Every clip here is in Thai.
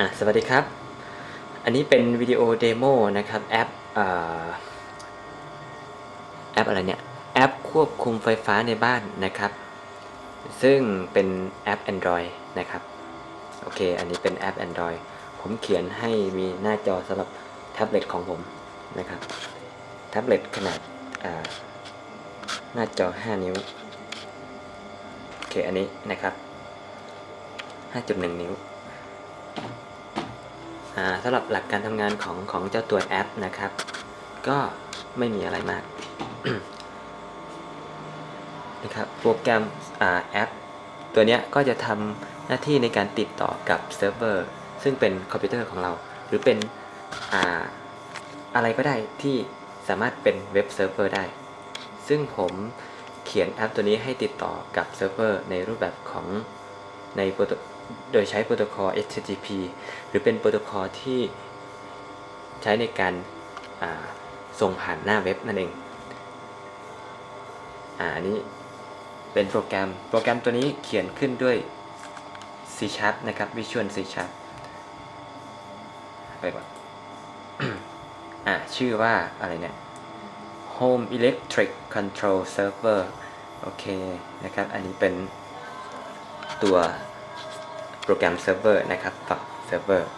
อะสวัสดีครับ อันนี้เป็นวิดีโอเดโมนะครับแอปอแอปอะไรเนี่ยแอปควบคุมไฟฟ้าในบ้านนะครับ ซึ่งเป็นแอป Android นะครับโอเค อันนี้เป็นแอป Android ผมเขียนให้มีหน้าจอสำหรับแท็บเล็ตของผมนะครับแท็บเล็ตขนาดาหน้าจอ 5 นิ้วโอเคอันนี้นะครับ 5.1 นิ้ว สำหรับหลักการทำงานของของเจ้าตัวแอปนะครับ ก็ไม่มีอะไรมากนะครับโปรแกรมอแอป ตัวนี้ก็จะทำหน้าที่ในการติดต่อกับเซิร์ฟเวอร์ซึ่งเป็นคอมพิวเตอร์ของเรา หรือเป็นอาอะไรก็ได้ที่สามารถเป็นเว็บเซิร์ฟเวอร์ได้ ซึ่งผมเขียนแอปตัวนี้ให้ติดต่อกับเซิร์ฟเวอร์ในรูปแบบของใน โดยใช้โปรโตคอล HTTP หรือเป็นโปรโตคอลที่ใช้ในการาส่งผ่านหน้าเว็บนั่นเองอ่าอันนี้เป็นโปรแกรม โปรแกรมตัวนี้เขียนขึ้นด้วย C Sharp นะครับ Visual C Sharp ไปก่อนอ่าชื่อว่าอะไรเนี่ย Home Electric Control Server โอเคนะครับ อันนี้เป็นตัว รแกรมเซิร์ฟเวอร์นะครับฝั่งเซิร์ฟเวอร์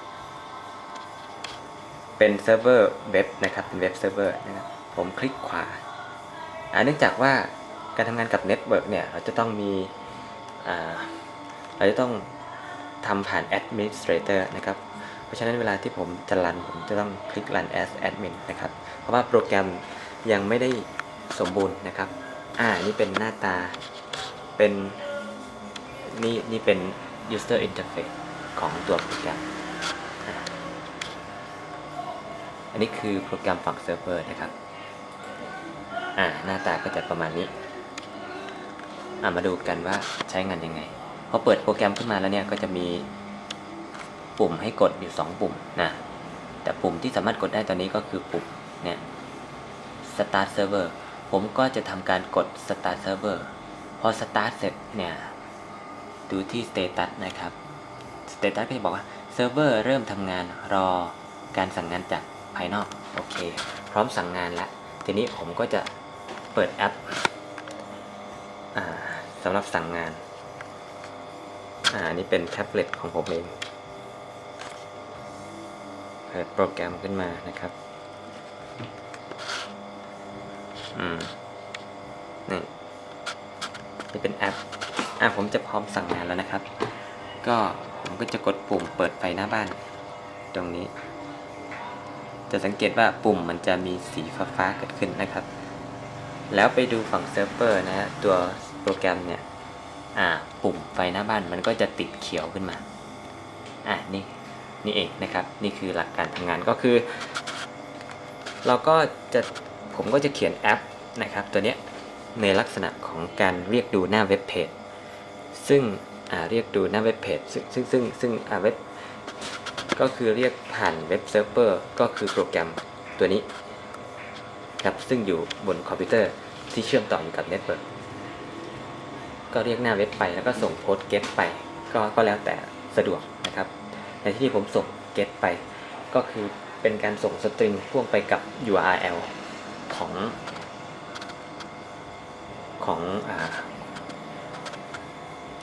เป็นเซิร์ฟเวอร์เว็บนะครับเป็นเว็บเซิร์ฟเวอร์นะครับผมคลิกขวาอ่าเนื่องจากว่าการทำงานกับเน็ตเวิร์กเนี่ยเราจะต้องมีอ่าเราจะต้องทำผ่าน Administrator นะครับ เพราะฉะนั้นเวลาที่ผมจะรัน ผมจะต้องคลิก Run as Admin นะครับ เพราะว่าโปรแกรมยังไม่ได้สมบูรณ์นะครับ อ่า นี่เป็นหน้าตา เป็น นี่ นี่เป็น user interface ของตัวโปรแกรม อันนี้คือโปรแกรมฝั่งเซิร์ฟเวอร์นะครับ อ่า หน้าตาก็จะประมาณนี้ อ่ามาดูกันว่าใช้งานยังไง พอเปิดโปรแกรมขึ้นมาแล้วเนี่ยก็จะมีปุ่มให้กดอยู่ 2 ปุ่มนะ แต่ปุ่มที่สามารถกดได้ตอนนี้ก็คือปุ่มเนี่ย start server ผมก็จะทำการกด start server พอ start เสร็จเนี่ย ดูที่ status นะครับ status ก็จะบอกว่าเซิร์ฟเวอร์เริ่มทำงานรอการสั่งงานจากภายนอกโอเค พร้อมสั่งงานแล้วทีนี้ผมก็จะเปิดแอปอสำหรับสั่งงานอ่าอันนี่เป็นแท็บเล็ตของผมเองเปิดโปรแกรมขึ้นมานะครับอืมนี่นี่เป็นแอป อะผมจะพร้อมสั่งงานแล้วนะครับ ก็ผมก็จะกดปุ่มเปิดไฟหน้าบ้าน ตรงนี้ จะสังเกตว่าปุ่มมันจะมีสีฟ้าๆเกิดขึ้นนะครับ แล้วไปดูฝั่งเซิร์ฟเวอร์นะฮะตัวโปรแกรมเนี่ยอ่าปุ่มไฟหน้าบ้านมันก็จะติดเขียวขึ้นมาอะนี่นี่เองนะครับ นี่คือหลักการทำงานก็คือ เราก็จะผมก็จะเขียนแอปนะครับ ตัวเนี้ยในลักษณะของการเรียกดูหน้าเว็บเพจ ซึ่งเรียกดูหน้าเว็บเพจซึ่งซึ่งซึ่งซึ่งเว็บก็คือเรียกผ่านเว็บเซิร์ฟเวอร์ก็คือโปรแกรมตัวนี้ครับซึ่งอยู่บนคอมพิวเตอร์ที่เชื่อมต่ออยู่กับเน็ตเวิร์กก็เรียกหน้าเว็บไปแล้วก็ส่งโค้ดเก็ตไปก็ก็แล้วแต่สะดวกนะครับ ในที่นี้ผมส่งเก็ตไป ก็คือเป็นการส่งสตริงพ่วงไปกับ URL ของของอ่า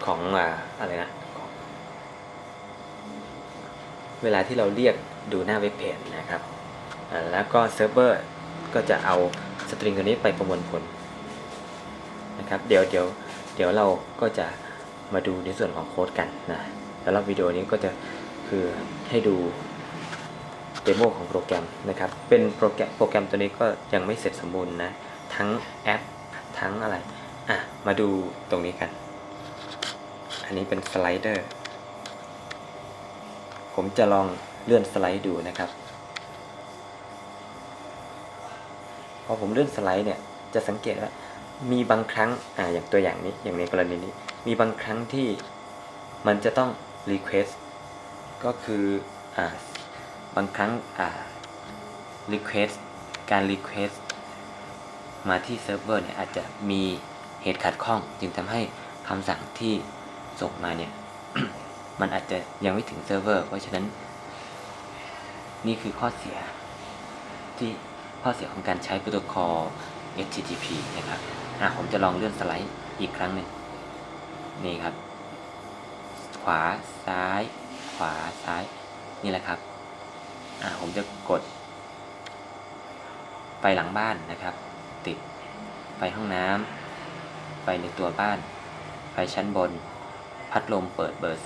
ของอะไรนะเวลาที่เราเรียกดูหน้าเว็บเพจนะครับ แล้วก็เซิร์ฟเวอร์ก็จะเอาสตริงตัวนี้ไปประมวลผลนะครับเดี๋ยวเดี๋ยวเดี๋ยวเราก็จะมาดูในส่วนของโค้ดกันนะสำหรับวิดีโอนี้ก็จะคือให้ดูเดโมของโปรแกรมนะครับ เป็นโปรแกรมโปรแกรมตัวนี้ก็ยังไม่เสร็จสมบูรณ์นะ ทั้งแอป ทั้งอะไร อะ มาดูตรงนี้กัน อันนี้เป็นสไลเดอร์ ผมจะลองเลื่อนสไลด์ดูนะครับพอผมเลื่อนสไลด์เนี่ยจะสังเกตว่ามีบางครั้งอ่าอย่างตัวอย่างนี้อย่างในกรณีนี้ มีบางครั้งที่มันจะต้อง request ก็คืออ่าบางครั้งอ่า request การ request มาที่เซิร์ฟเวอร์เนี่ยอาจจะมีเหตุขัดข้องจึงทำให้คำสั่งที่ ส่งมาเนี่ย มันอาจจะยังไม่ถึงเซิร์ฟเวอร์ เพราะฉะนั้น นี่คือข้อเสียที่ข้อเสียของการใช้โปรโตคอล HTTP นะครับอะผมจะลองเลื่อนสไลด์อีกครั้งหนึ่งนี่ครับ ขวาซ้าย ขวาซ้าย นี่แหละครับอะผมจะกดไฟหลังบ้านนะครับ ติดไฟห้องน้ำไฟในตัวบ้านไฟชั้นบน พัดลมเปิดเบอร์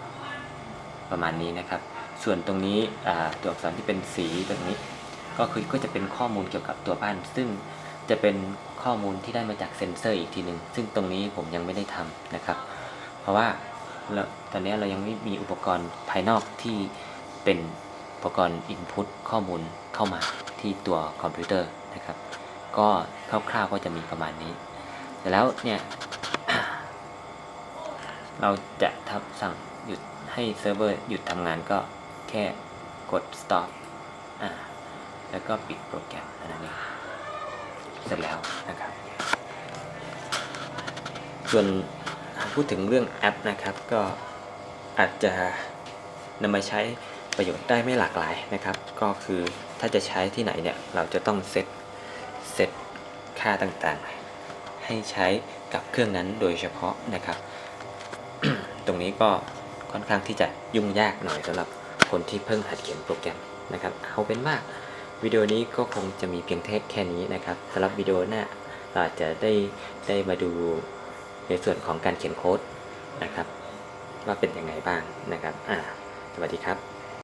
3 ประมาณนี้นะครับ ส่วนตรงนี้ตัวอักษรที่เป็นสีตรงนี้ ก็คือก็จะเป็นข้อมูลเกี่ยวกับตัวบ้าน ซึ่งจะเป็นข้อมูลที่ได้มาจากเซ็นเซอร์อีกทีหนึ่งซึ่งตรงนี้ผมยังไม่ได้ทำนะครับ เพราะว่าเราตอนนี้เรายังไม่มีอุปกรณ์ภายนอกที่เป็นอุปกรณ์ Input ข้อมูลเข้ามาที่ตัวคอมพิวเตอร์นะครับ ก็คร่าวๆก็จะมีประมาณนี้ แต่แล้วเนี่ย เราจะทำสั่งหยุดให้เซิร์ฟเวอร์หยุดทำงานก็แค่กด stop อ่าแล้วก็ปิดโปรแกรมเท่านั้นเองเสร็จแล้วนะครับ ส่วนพูดถึงเรื่องแอปนะครับ ก็อาจจะนำมาใช้ประโยชน์ได้ไม่หลากหลายนะครับ ก็คือถ้าจะใช้ที่ไหนเนี่ยเราจะต้องเซตเซตค่าต่างๆ ให้ใช้กับเครื่องนั้นโดยเฉพาะนะครับ ตรงนี้ก็ค่อนข้างที่จะยุ่งยากหน่อยสำหรับคนที่เพิ่งหัดเขียนโปรแกรมนะครับเอาเป็นว่าวิดีโอนี้ก็คงจะมีเพียงแค่นี้นะครับสำหรับวิดีโอหน้าเราอาจจะได้ได้มาดูในส่วนของการเขียนโค้ดนะครับ ว่าเป็นยังไงบ้างนะครับอ่าสวัสดีครับ